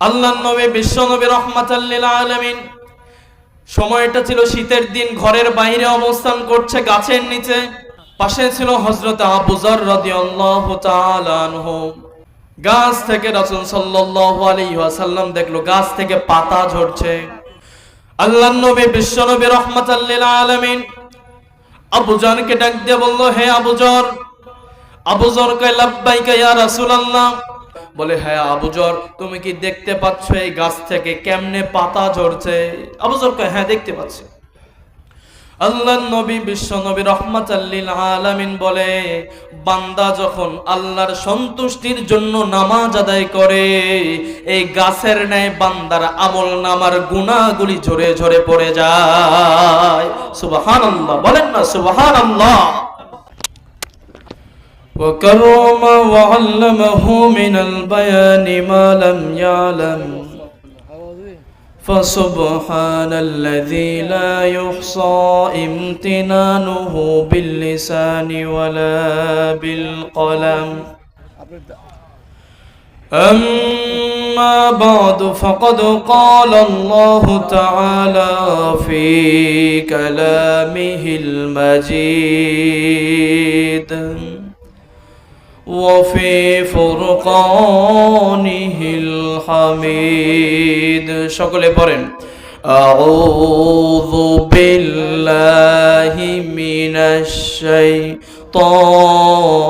আল্লাহ নবী, বিশ্ব নবী রহমাতাল্লিল আলমিন। সময়টা ছিল শীতের দিন, ঘরের বাইরে অবস্থান করছে গাছের নিচে। পাশে ছিল হজরত আবুজর রাদিয়াল্লাহু তাআলা গাছ থেকে রাসূল সাল্লাল্লাহু দেখল, গাছ থেকে পাতা ঝরছে। আল্লাহ নবী, বিশ্ব নবী রহমাতাল্লিল আলামিন আবুজরকে ডাক দিয়ে বলল, হে আবুজর আবুজর কয়, লাব্বাইকা ইয়া রাসূলুল্লাহ। বলে হ্যাঁ আবুজর তুমি কি দেখতে পাচ্ছ এই গাছ থেকে কেমনে পাতা ঝরছে? আবুজর কয় হ্যাঁ দেখতে পাচ্ছি। আল্লাহ নবী, বিশ্ব নবী রহমাতাল্লিল আলামিন বলে, বান্দা যখন আল্লাহর সন্তুষ্টির জন্য নামাজ আদায় করে, এই গাছের ন্যায় বান্দার আমল নামার গুণাগুলি ঝরে ঝরে পড়ে যায়। সুবহানাল্লাহ, বলেন না, সুবহানাল্লাহ। وكرم وعلمه من البيان ما لم يعلم. فسبحان الذي لا يحصى امتنانه باللسان ولا بالقلم. أما بعد فقد قال الله تعالى في كلامه المجيد. وفي فرقانه الحميد شكرا برين أعوذ بالله من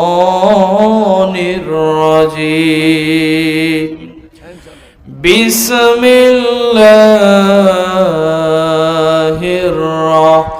الشيطان الرجيم بسم الله الرحمن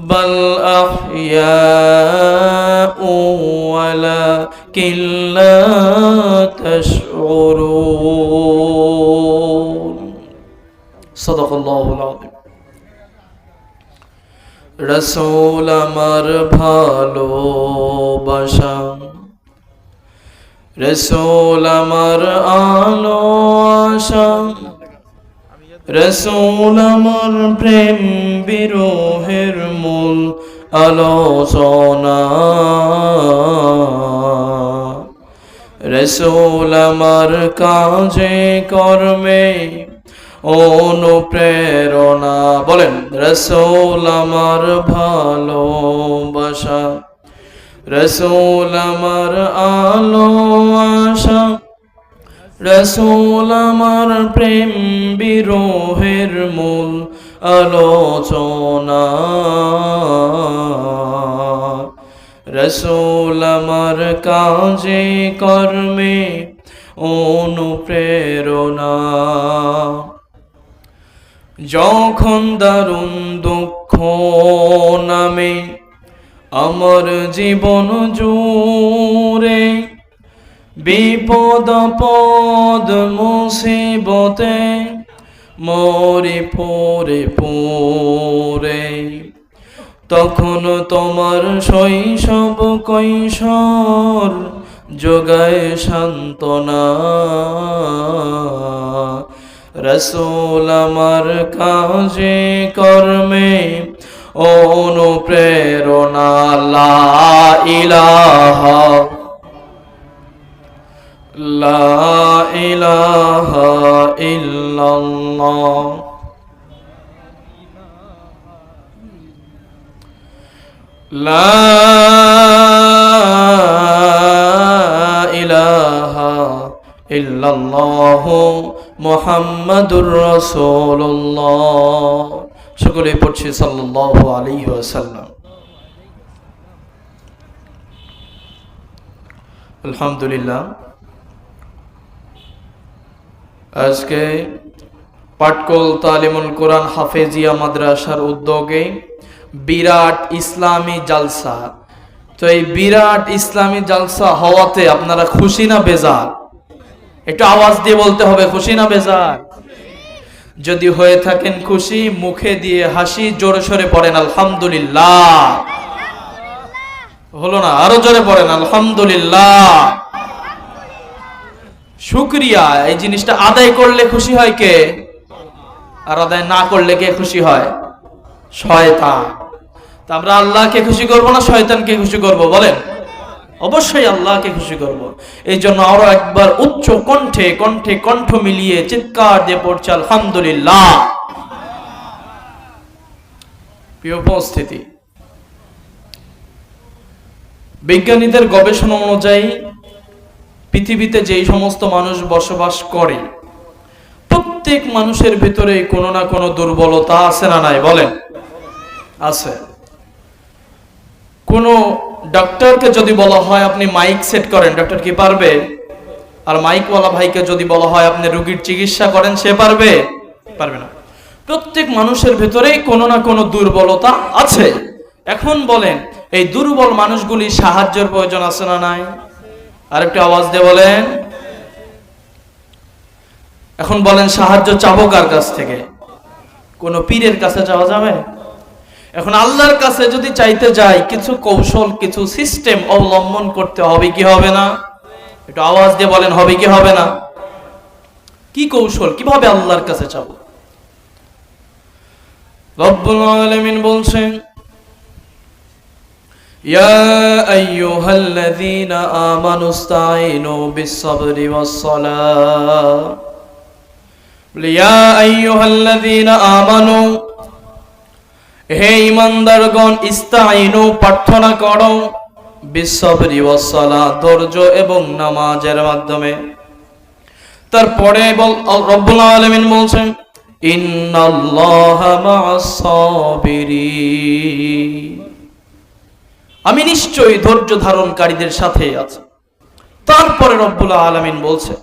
بل أحياء ولكن لا تشعرون صدق الله العظيم রসুল আমার ভালোবাসা রসুল আমার আলো আশা রসুল আমার প্রেম বিরোহের মূল আলোচনা। রসুল আমার কাজে, কর্মে অনুপ্রেরণা। বলেন, রসুল আমার ভালোবাসা, রসুল আমার আলো, আশা রসুল আমার প্রেম বিরোহের মূল আলোচনা। রসুল আমার কাজে, কর্মে অনুপ্রেরণা। যখন দারুণ দুঃখ নামে, আমার জীবন জুড়ে বিপদ, পদ, মুসিবতে মরে পরে পরে তখন তোমার শৈশব কৈশোর যোগায় সান্ত্বনা। রসুল আমার কাজে, কর্মে অনুপ্রেরণা। লা ইলাহা লা ইলাহা ইল্লাল্লাহ لا إله إلا الله মোহাম্মদুর রসুল্লাহ সকলে পড়ছি সাল্লাল্লাহু আলাইহি ওয়াসাল্লাম আলহামদুলিল্লাহ আজকে পাটকল তালিমুল কোরআন হাফেজিয়া মাদ্রাসার উদ্যোগে বিরাট ইসলামী জালসা। তো এই বিরাট ইসলামী জালসা হওয়াতে আপনারা খুশি না বেজার? একটু আওয়াজ দিয়ে বলতে হবে, খুশি না বেজার? যদি হয়ে থাকেন খুশি, মুখে দিয়ে হাসি, জোরে সরে পড়েন, আলহামদুলিল্লাহ। হলো না, আরও জোরে পড়েন, আলহামদুলিল্লাহ। শুক্রিয়া, এই জিনিসটা আদায় করলে খুশি হয় কে? আর আদায় না করলে কে খুশি হয়? শয়তান। তা আমরা আল্লাহকে খুশি করব না শয়তানকে খুশি করব, বলেন? অবশ্যই আল্লাহকে খুশি করব। এই জন্য আরও একবার উচ্চ কণ্ঠে কণ্ঠে কণ্ঠ মিলিয়ে চিৎকার দিয়ে পড়ছে, আলহামদুলিল্লাহ। প্রিয় উপস্থিতি, বিজ্ঞানীদের গবেষণা অনুযায়ী পৃথিবীতে যেই সমস্ত মানুষ বসবাস করে, প্রত্যেক মানুষের ভিতরে কোনো না কোনো দুর্বলতা আছে না নাই, বলেন? আছে। কোন ডাক্তারকে যদি বলা হয় আপনি মাইক সেট করেন, ডাক্তার কি পারবে? আর মাইকওয়ালা ভাইকে যদি বলা হয় আপনি রোগীর চিকিৎসা করেন, সে পারবে? পারবে না। প্রত্যেক মানুষের ভেতরেই কোনো না কোনো দুর্বলতা আছে। এখন বলেন, এই দুর্বল মানুষগুলি সাহায্যের প্রয়োজন আছে না নাই? আর একটু আওয়াজ দিয়ে বলেন। এখন বলেন, সাহায্য চাবো কার কাছ থেকে? কোন পীরের কাছে যাওয়া যাবে? এখন আল্লাহর কাছে যদি চাইতে যাই, কিছু কৌশল, কিছু সিস্টেম অবলম্বন করতে হবে কি হবে না? একটু আওয়াজ দিয়ে বলেন, হবে কি হবে না? কি কৌশল? কীভাবে আল্লাহর কাছে চাব? রব্বুল আলামিন বলছেন يا أيها الذين آمنوا استعينوا بالصبر والصلاة يا أيها الذين آمنوا হে ইমানদারগণ ইস্তাইনু প্রার্থনা করো বিশ্বরি ওয়াসসালা ধৈর্য এবং নামাজের মাধ্যমে তারপরে বল রব্বুল আলামিন বলছেন ইন্নাল্লাহা মা'আস সাবিরিন আমি নিশ্চয়ই ধৈর্য ধারণকারীদের সাথে আছি তারপরে রব্বুল আলামিন বলছে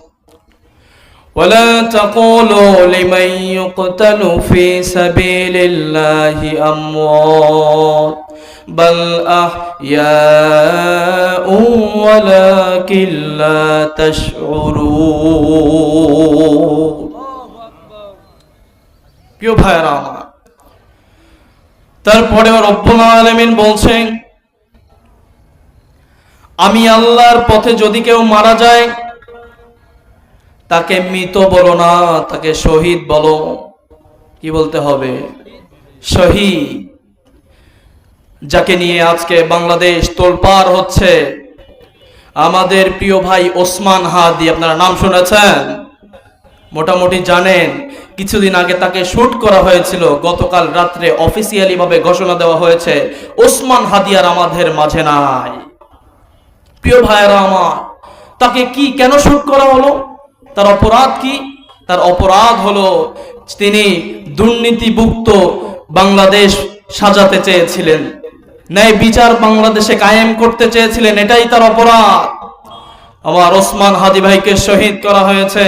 ولا تقولوا لمن يقتل في سبيل الله أموات بل أحياء ولكن لا تشعرون প্রিয় ভাইরা আমার তারপরে রব্বুল আলামিন বলছেন আমি আল্লাহর পথে যদি কেউ মারা যায়, তাকে মৃত বলো না, তাকে শহীদ বলো। কি বলতে হবে? শহীদ, যাকে নিয়ে আজকে বাংলাদেশ তোলপার হচ্ছে। আমাদের প্রিয় ভাই ওসমান হাদি, আপনারা নাম শুনেছেন? মোটামুটি জানেন, কিছুদিন আগে তাকে শুট করা হয়েছিল। গতকাল রাত্রে অফিসিয়ালি ভাবে ঘোষণা দেওয়া হয়েছে, ওসমান হাদিয়ার আমাদের মাঝে নাই। প্রিয় ভাইয়েরা আমার, তাকে কি কেন শুট করা হলো? তার অপরাধ কি? তার অপরাধ হলো তিনি দুর্নীতিভুক্ত বাংলাদেশ সাজাতে চেয়েছিলেন। ন্যায় বিচার বাংলাদেশে কায়েম করতে চেয়েছিলেন, এটাই তার অপরাধ। আমার ওসমান হাদি ভাইকে শহীদ করা হয়েছে।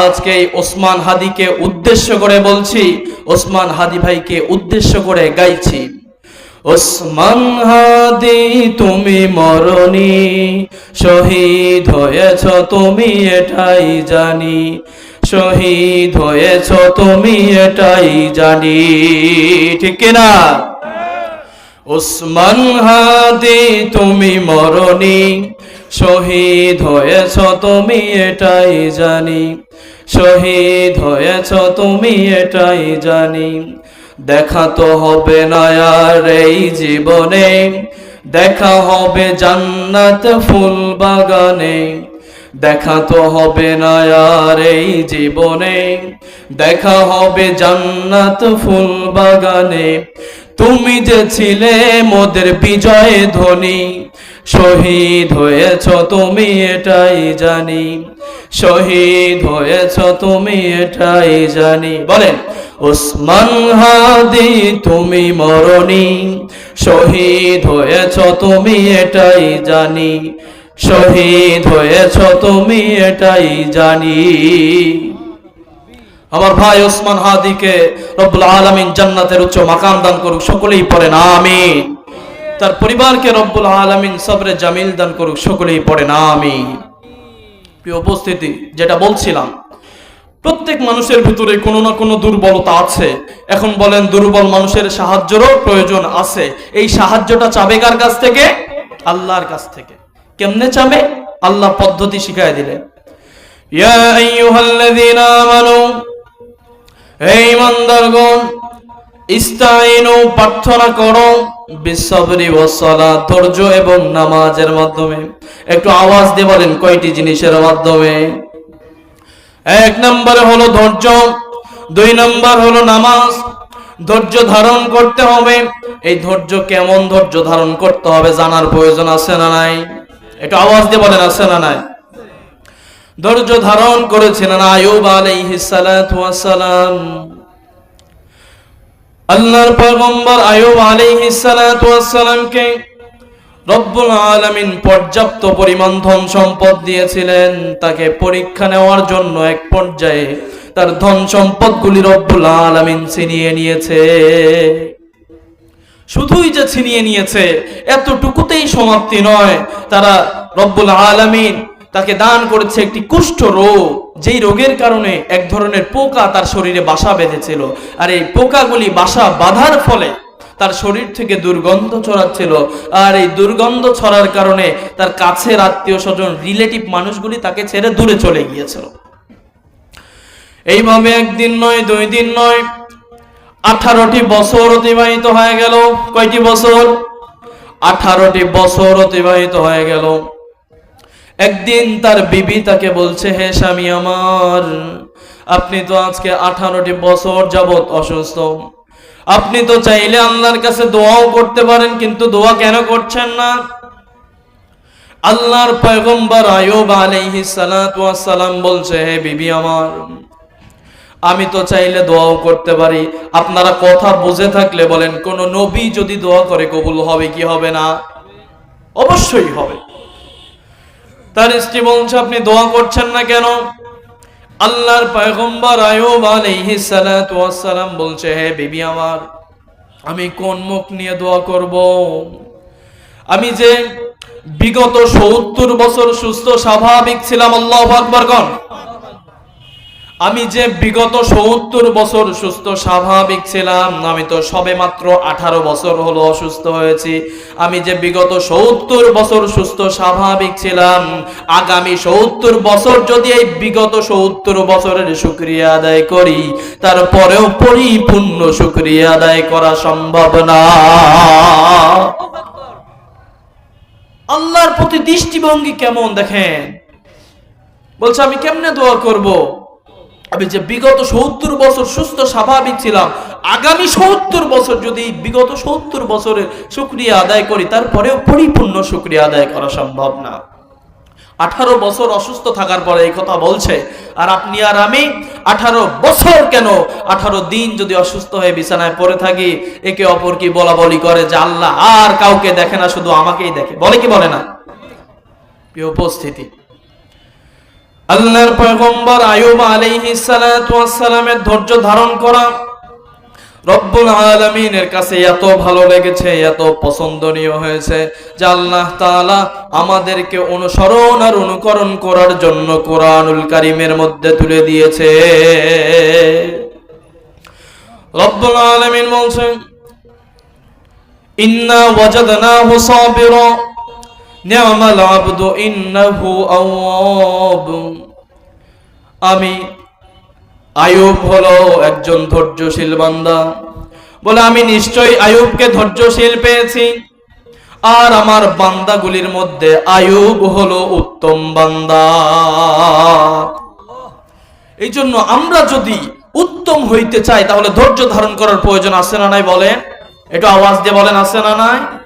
আজকে ওসমান হাদিকে উদ্দেশ্য করে বলছি, ওসমান হাদি ভাইকে উদ্দেশ্য করে গাইছি। ওসমান হাদি, তুমি মরণি। শহীদ হয়েছ তুমি এটাই জানি। শহীদ হয়েছ তুমি এটাই জানি। ঠিক না ওসমান হাদি, তুমি মরণি। শহীদ হয়েছ তুমি এটাই জানি। শহীদ হয়েছ তুমি এটাই জানি। দেখা তো হবে না আর এই জীবনে। দেখা হবে জান্নাত ফুল বাগানে। দেখা তো হবে না আর এই জীবনে। দেখা হবে জান্নাত ফুল বাগানে। তুমি যে ছিলে মোদের বিজয় ধ্বনি, শহীদ হয়েছ তুমি এটাই জানি। শহীদ হয়েছ তুমি এটাই জানি। বলেন ওসমান হাদি, তুমি মরণি। শহীদ হয়েছ তুমি এটাই জানি। শহীদ হয়েছ তুমি এটাই জানি। আমার ভাই ওসমান হাদিকে রব্বুল আলমিন জান্নাতের উচ্চ মাকাম দান করুক, সকলেই পড়েন আমি তার পরিবারকে রব্বুল আলামিন সবরে জামিল দান করুক, সকলেই পড়েন, আমিন। প্রিয় উপস্থিতি, যেটা বলছিলাম প্রত্যেক মানুষের ভিতরে কোনো না কোনো দুর্বলতা আছে। এখন বলেন, দুর্বল মানুষের সাহায্যেরও প্রয়োজন আছে। এই সাহায্যটা চাবে কার কাছ থেকে? আল্লাহর কাছ থেকে। কেমনে চাবে? আল্লাহ পদ্ধতি শিখাই দিলেন। প্রার্থনা করো, বিসবরি ওয়াসসালাত ধৈর্য এবং নামাজের মাধ্যমে। একটু আওয়াজ দিয়ে বলেন, কয়টি জিনিসের মাধ্যমে? এক নম্বরে হলো ধৈর্য, দুই নম্বর হলো নামাজ। ধৈর্য ধারণ করতে হবে। এই ধৈর্য কেমন ধৈর্য ধারণ করতে হবে জানার প্রয়োজন আছে না নাই? একটু আওয়াজ দিয়ে বলেন, আছে না নাই? ধৈর্য ধারণ করেছিলেন আয়ুব আলাইহিস সালাতু ওয়াস সালাম। আল্লাহর পয়গম্বর আয়ুব আলাইহিস সালাতু ওয়াস সালামকে রব্বুল আলামিন পর্যাপ্ত পরিমাণ ধন সম্পদ দিয়েছিলেন। তাকে পরীক্ষা নেওয়ার জন্য এক পর্যায়ে তার ধন সম্পদগুলি রব্বুল আলামিন ছিনিয়ে নিয়েছে। শুধুই যে ছিনিয়ে নিয়েছে, এতটুকুতেই সমাপ্তি নয়। তারা রব্বুল আলামিন তাকে দান করেছে একটি কুষ্ঠ রোগ, যেই রোগের কারণে এক ধরনের পোকা তার শরীরে বাসা বেঁধেছিল। আর এই পোকাগুলি বাসা বাঁধার ফলে তার শরীর থেকে দুর্গন্ধ ছড়াচ্ছিল। আর এই দুর্গন্ধ ছড়ার কারণে তার কাছের আত্মীয় স্বজন রিলেটিভ মানুষগুলি তাকে ছেড়ে দূরে চলে গিয়েছিল। এইভাবে একদিন নয়, দুই দিন নয়, আঠারোটি বছর অতিবাহিত হয়ে গেল। কয়টি বছর? আঠারোটি বছর অতিবাহিত হয়ে গেল। একদিন তার বিবি তাকে বলছে, হে স্বামী আমার, আপনি তো আজকে আঠারোটি বছর যাবত অসুস্থ। আপনি তো চাইলে আল্লাহর কাছে দোয়াও করতে পারেন, কিন্তু দোয়া কেন করছেন না? আল্লাহর পয়গম্বর আয়ুব ওয়াস সালাম বলছে, হে বিবি আমার, আমি তো চাইলে দোয়াও করতে পারি। আপনারা কথা বুঝে থাকলে বলেন, কোন নবী যদি দোয়া করে কবুল হবে কি হবে না? অবশ্যই হবে। তার স্ত্রী বলছে, আপনি দোয়া করছেন না কেন? আল্লাহর পায়গম্বর আয়ুব আলাইহিস সালাতু ওয়াস সালাম বলছে, হে বিবি আমার, আমি কোন মুখ নিয়ে দোয়া করব? আমি যে বিগত সত্তর বছর সুস্থ, স্বাভাবিক ছিলাম, আল্লাহ আকবর গণ। আমি যে বিগত সত্তর বছর সুস্থ, স্বাভাবিক ছিলাম, আমি তো সবে মাত্র আঠারো বছর হলো অসুস্থ হয়েছি। আমি যে বিগত সত্তর বছর সুস্থ, স্বাভাবিক ছিলাম, আগামী সত্তর বছর যদি এই বিগত সত্তর বছরের শুক্রিয়া আদায় করি, তারপরেও পরিপূর্ণ শুক্রিয়া আদায় করা সম্ভব না। আল্লাহর প্রতি দৃষ্টিভঙ্গি কেমন দেখেন? বলছে, আমি কেমনে দোয়া করব? আমি যে বিগত সত্তর বছর সুস্থ, স্বাভাবিক ছিলাম, আগামী সত্তর বছর যদি বিগত সত্তর বছরের শুক্রিয়া আদায় করি, তারপরেও পরিপূর্ণ শুক্রিয়া আদায় করা সম্ভব না। আঠারো বছর অসুস্থ থাকার পরে এই কথা বলছে, আর আপনি আর আমি আঠারো বছর কেন আঠারো দিন যদি অসুস্থ হয়ে বিছানায় পড়ে থাকি, একে অপর কি বলা বলি করে যে আল্লাহ আর কাউকে দেখে না, শুধু আমাকেই দেখে। বলে কি বলে না? উপস্থিতি আল্লাহর পয়গম্বর আয়ুব আলাইহিস সালাতু ওয়াস সালামের ধৈর্য ধারণ করা রব্বুল আলামিনের কাছে এত ভালো লেগেছে, এত পছন্দনীয় হয়েছে যে আল্লাহ তাআলা আমাদেরকে অনুসরণ আর অনুকরণ করার জন্য কোরআনুল কারীমের মধ্যে তুলে দিয়েছে। রব্বুল আলামিন বলছেন, ইন্না ওয়াজাদনাহু সাবিরা। আমি আয়ুব হলো একজন ধৈর্যশীল বান্দা। বলে, আমি নিশ্চয়ই আয়ুবকে ধৈর্যশীল পেয়েছি। আর আমার বান্দাগুলির মধ্যে আয়ুব হলো উত্তম বান্দা। এই জন্য আমরা যদি উত্তম হইতে চাই, তাহলে ধৈর্য ধারণ করার প্রয়োজন আছে না নাই বলেন? এটা আওয়াজ দিয়ে বলেন, আছে না নাই?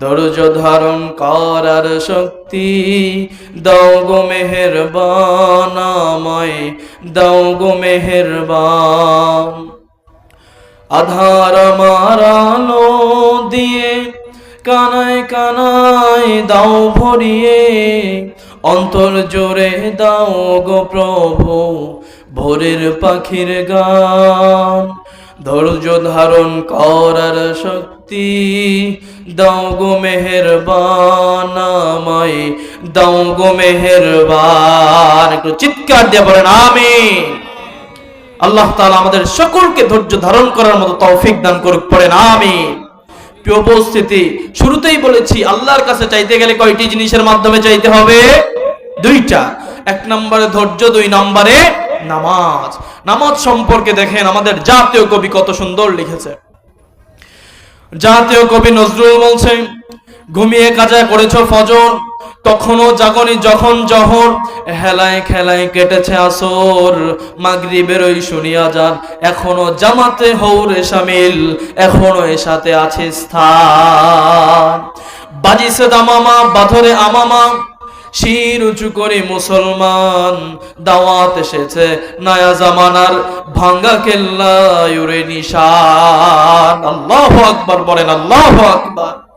ধৈর্য ধারণ করার শক্তি। দাও গো মেহেরবান আমায় দাও গো মেহেরবান। আধার আমার আলো দিয়ে কানায় কানায় দাও ভরিয়ে, অন্তর জোরে দাও গো প্রভু, ভোরের পাখির গান। ধৈর্য ধারণ করার শক্তি দাও গো মেহেরবান আমায়, দাও গো মেহেরবান। একটু চিৎকার দিয়ে বলেন, আমিন। আল্লাহ তাআলা আমাদের সকলকে ধৈর্য ধারণ করার মতো তৌফিক দান করুক, পড়েন, আমিন। প্রিয় উপস্থিতি, শুরুতেই বলেছি, আল্লাহর কাছে চাইতে গেলে কয়টি জিনিসের মাধ্যমে চাইতে হবে? দুইটা। এক নম্বরে ধৈর্য, দুই নম্বরে নামাজ। নামাজ সম্পর্কে দেখেন, আমাদের জাতীয় কবি কত সুন্দর লিখেছে। জাতীয় কবি নজরুল বলছেন, ঘুমিয়ে কাজায় করেছ ফজর, তখনও জাগনি যখন জহর, হেলায় খেলায় কেটেছে আসর মাগরি বেরোই শুনিয়া যান এখনও জামাতে হৌরে সামিল, এখনও এ সাথে আছে স্থান। বাজিছে দামামা, বাধরে আমামা শির উঁচু করে মুসলমান দাওয়াত এসেছে, নয়া জামানার ভাঙ্গা কেল্লা নিশান। আল্লাহ আকবার বলেন, আল্লাহ আকবার।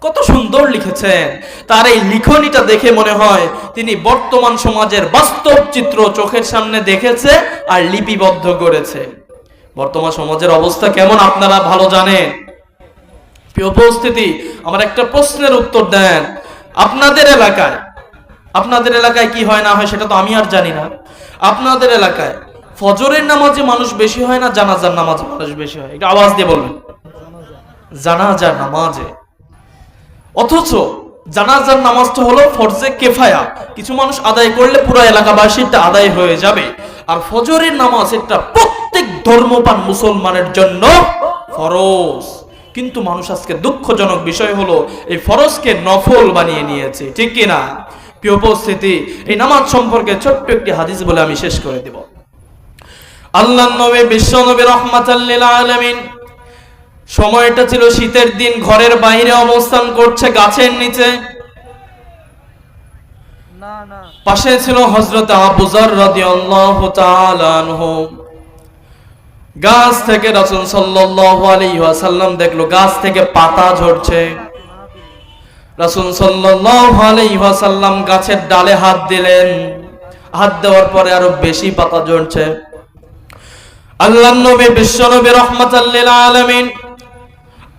কত সুন্দর লিখেছেন। তার এই লিখনিটা দেখে মনে হয় তিনি বর্তমান সমাজের বাস্তব চিত্র চোখের সামনে দেখেছে আর লিপিবদ্ধ করেছে। বর্তমান সমাজের অবস্থা কেমন আপনারা ভালো জানেন? উপস্থিতি, আমার একটা প্রশ্নের উত্তর দেন। আপনাদের এলাকায় আপনাদের এলাকায় কি হয় না হয় সেটা তো আমি আর জানি না। আপনাদের এলাকায় ফজরের নামাজে মানুষ বেশি হয় না জানাজার নামাজে মানুষ বেশি হয়? একটু আওয়াজ দিয়ে বলবেন। জানাজার নামাজে। অথচ জানাজার নামাজটা হলো ফরজে কেফায়া। কিছু মানুষ আদায় করলে পুরো এলাকাবাসীটা আদায় হয়ে যাবে। আর ফজরের নামাজ এটা প্রত্যেক ধর্মপান মুসলমানের জন্য ফরজ। কিন্তু মানুষ আজকে দুঃখজনক বিষয় হলো, এই ফরজকে নফল বানিয়ে নিয়েছে। ঠিক কি না প্রিয় উপস্থিতি এই নামাজ সম্পর্কে ছোট্ট একটি হাদিস বলে আমি শেষ করে দেব। আল্লাহ নবী বিশ্ব নবী রহমাতাল্লিল আলামিন সময়টা ছিল শীতের দিন ঘরের বাইরে অবস্থান করছে গাছের নিচে। পাশে ছিল হজরত আবুজার রাদিয়াল্লাহু তাআলা আনহু। গাছ থেকে রাসূল সাল্লাল্লাহু আলাইহি ওয়াসাল্লাম দেখল গাছ থেকে পাতা ঝরছে। রাসূল ওয়াসাল্লাম গাছের ডালে হাত দিলেন। হাত দেওয়ার পরে আরও বেশি পাতা ঝরছে আল্লাহর নবী বিশ্বনবী রহমাতাল লিল আলামিন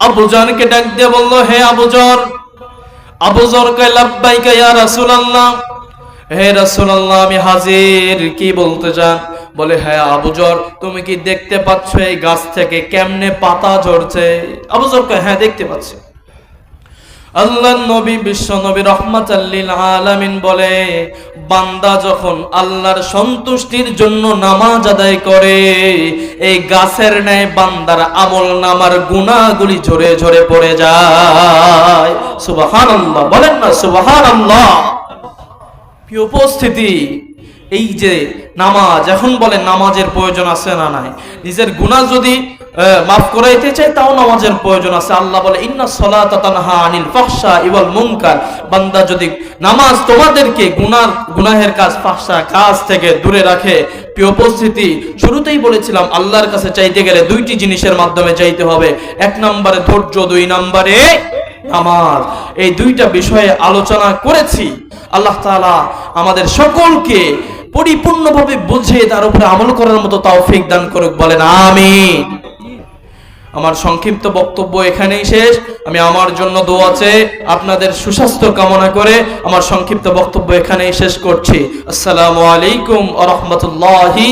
আবুজরকে ডাক দিয়ে বলল, হে আবুজর আবুজর কে লাব্বাইকা ইয়া রাসূলুল্লাহ। হে রাসূলুল্লাহ, আমি হাজির। কি বলতে চান? বলে হ্যাঁ আবুজর তুমি কি দেখতে পাচ্ছ এই গাছ থেকে কেমনে পাতা ঝরছে? আবুজর হ্যাঁ দেখতে পাচ্ছি। আল্লাহ নবী, বিশ্ব নবী রহমাতাল্লিল আলামিন বলে, বান্দা যখন আল্লাহর সন্তুষ্টির জন্য নামাজ আদায় করে, এই গাছের ন্যায় বান্দার আমল নামার গুণাগুলি ঝরে ঝরে পড়ে যায়। সুবহানাল্লাহ, বলেন না প্রিয় উপস্থিতি এই যে নামাজ, এখন বলে নামাজের প্রয়োজন আছে না নাই? নিজের গুনাহ যদি মাফ করাইতে চাই তাও নামাজের প্রয়োজন আছে। আল্লাহ বলে, ইন্না সলাতা তানহা আনিল ফাহশা ইওয়াল মুনকার। বান্দা যদি নামাজ তোমাদেরকে গুনার, গুনাহের কাজ ফাহশা কাজ থেকে দূরে রাখে, প্রিয় উপস্থিতি, শুরুতেই বলেছিলাম, আল্লাহর কাছে চাইতে গেলে দুইটি জিনিসের মাধ্যমে চাইতে হবে। এক নম্বরে ধৈর্য, দুই নম্বরে নামাজ। এই দুইটা বিষয়ে আলোচনা করেছি। আল্লাহ তাআলা আমাদের সকলকে পরিপূর্ণভাবে বুঝে তার উপরে আমল করার মতো তৌফিক দান করুক, বলেন আমি আমার সংক্ষিপ্ত বক্তব্য এখানেই শেষ। আমি আমার জন্য দোয়াচে আপনাদের সুস্বাস্থ্য কামনা করে আমার সংক্ষিপ্ত বক্তব্য এখানেই শেষ করছি। আসসালামু আলাইকুম আ রহমতুল্লাহি